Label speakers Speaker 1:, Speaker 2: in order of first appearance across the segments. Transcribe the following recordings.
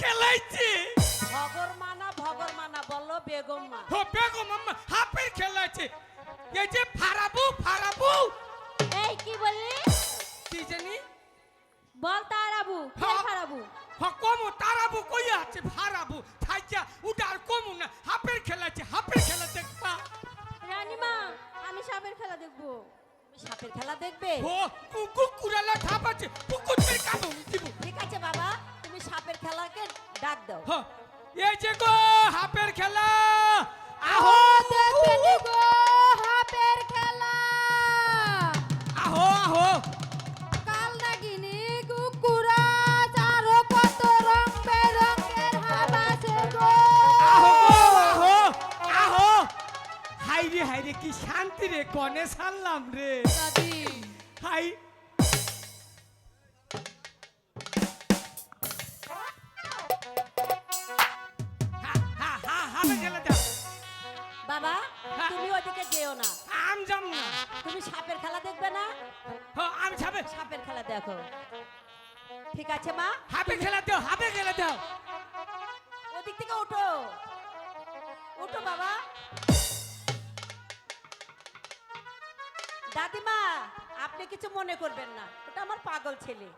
Speaker 1: খেলাইছে
Speaker 2: ভগর মানা ভগর মানা বলল বেগম। মা
Speaker 1: ও বেগম আম্মা হাফের খেলাইছে। এই যে ফারাবু ফারাবু।
Speaker 3: এই কি বললি?
Speaker 1: কি জানি?
Speaker 3: বল তারাবু
Speaker 1: হ্যাঁ।
Speaker 3: খারাবু
Speaker 1: হ তারাবু কই আছে ফারাবু। থাইজা উটা আর কমু না হাফের খেলাইছে হাফের খেলা দেখবা।
Speaker 3: রানীমা আমি সাপের খেলা দেখব।
Speaker 2: সাপের খেলা দেখবে?
Speaker 1: ও কুকু কুরালা ঠাপাচ্ছে এই যে গো হাফের খেলা। আহো
Speaker 3: দেখবেনি গো। হাপের খেলা।
Speaker 1: আহো আহো।
Speaker 3: কাল নাগিনি কুকুরা আরও কত রং বেরঙের হাব আছে গো।
Speaker 1: আহো আহো আহো। হাইরে হাইরে কি শান্তি রে কনে সারলাম রে।
Speaker 3: দাদি
Speaker 2: বাবা
Speaker 1: হ্যাঁ।
Speaker 2: তুমি ওদিকে যেও না।
Speaker 1: আম না।
Speaker 2: তুমি সাপের খেলা দেখবে না?
Speaker 1: হ, আমি ছাবে
Speaker 2: সাপের খেলা দেখো। ঠিক আছে মা?
Speaker 1: হাতে খেলা দাও হাতে খেলা দাও।
Speaker 2: ওদিক থেকে ওঠো ওঠো বাবা। দাদিমা আপনি কিছু মনে করবেন না। ওটা আমার পাগল ছেলে।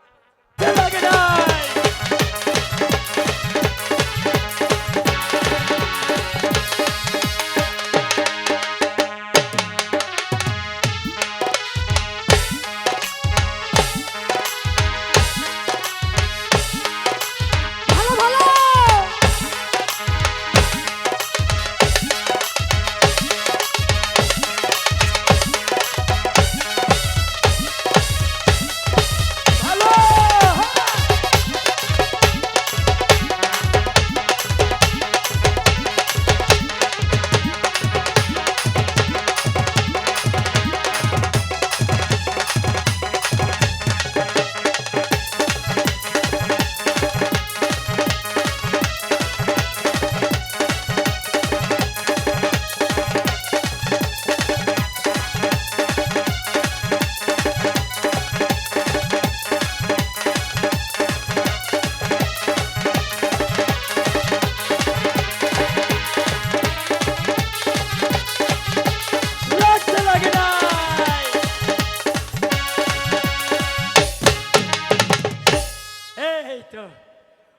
Speaker 4: এই তো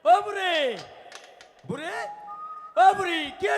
Speaker 4: ও বুড়ে বুড়ে ও বুড়ি কে